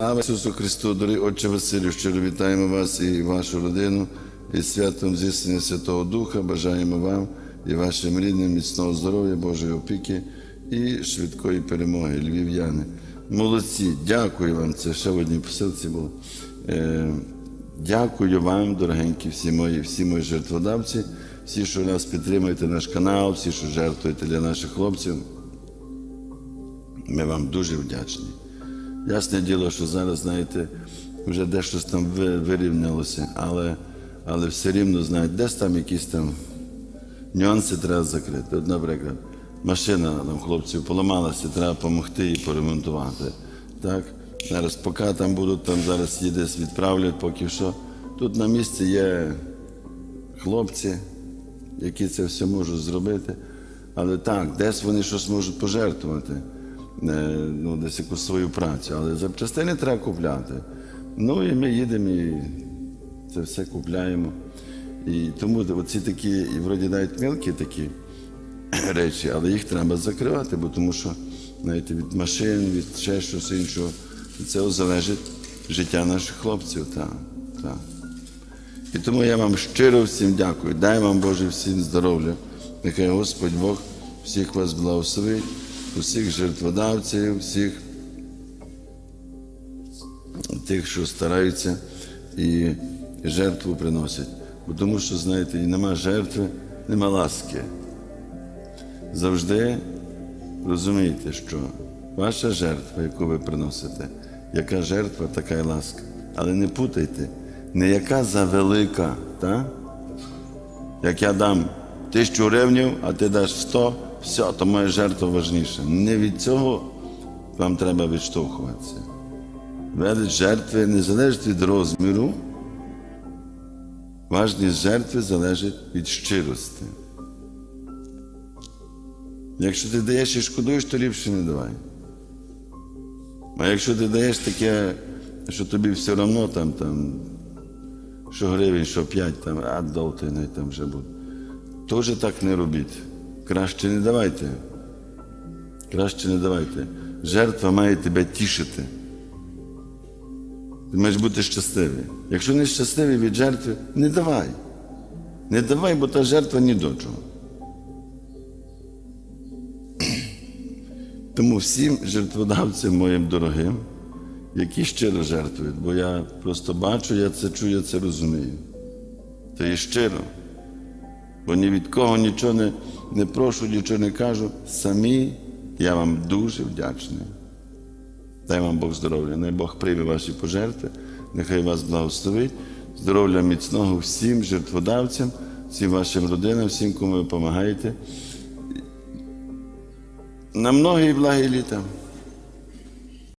Слава Ісусу Христу, дорогий Отче Василю, щиро вітаємо вас і вашу родину і святом зіснення Святого Духа. Бажаємо вам і вашим рідним міцного здоров'я, Божої опіки і швидкої перемоги, львів'яни. Молодці, дякую вам. Це ще в одній посилці було. Е, дякую вам, дорогенькі всі мої, всі мої жертводавці, всі, що нас підтримуєте наш канал, всі, що жертвуєте для наших хлопців. Ми вам дуже вдячні. Ясне діло, що зараз, знаєте, вже дещо там вирівнялося, але, але все рівно, знаєте, десь там якісь там нюанси треба закрити. От, наприклад, машина там хлопців поламалася, треба допомогти їй поремонтувати. Так? Зараз, поки там будуть, там зараз її десь відправлять, поки що. Тут на місці є хлопці, які це все можуть зробити. Але так, десь вони щось можуть пожертвувати, ну, десь якусь свою працю. Але запчастини треба купляти. Ну і ми їдемо і це все купляємо. І тому оці такі, і вроді навіть мелкі такі речі, але їх треба закривати, бо тому що знаєте, від машин, від ще щось іншого, цього залежить життя наших хлопців. Так, так. І тому я вам щиро всім дякую. Дай вам Боже всім здоров'я. Нехай Господь Бог всіх вас благословить, усіх жертводавців, всіх тих, що стараються і жертву приносять. Бо тому що, знаєте, і нема жертви, нема ласки. Завжди розумійте, що ваша жертва, яку ви приносите, яка жертва, така й ласка. Але не путайте, не яка завелика, та? як я дам тисячу гривнів, а ти даш 100, все, то моя жертва важніша. Не від цього вам треба відштовхуватися. Велич жертви не залежить від розміру, важність жертви залежить від щирості. Якщо ти даєш і шкодуєш, то ліпше не давай. А якщо ти даєш таке, що тобі все одно там, там, що гривень, що п'ять, там, а долти не там вже буде. Теж так не робіть. Краще не давайте. Краще не давайте. Жертва має тебе тішити. Ти маєш бути щасливий. Якщо не щасливий від жертви, не давай. Не давай, бо та жертва ні до чого. Тому всім жертводавцям моїм дорогим, які щиро жертвують, бо я просто бачу, я це чую, я це розумію. Це є щиро. Бо ні від кого нічого не, не прошу, нічого не кажу. Самі я вам дуже вдячний. Дай вам Бог здоров'я. Най Бог прийме ваші пожертви, нехай вас благословить. Здоров'я міцного всім жертводавцям, всім вашим родинам, всім, кому ви допомагаєте. На многі благі літа.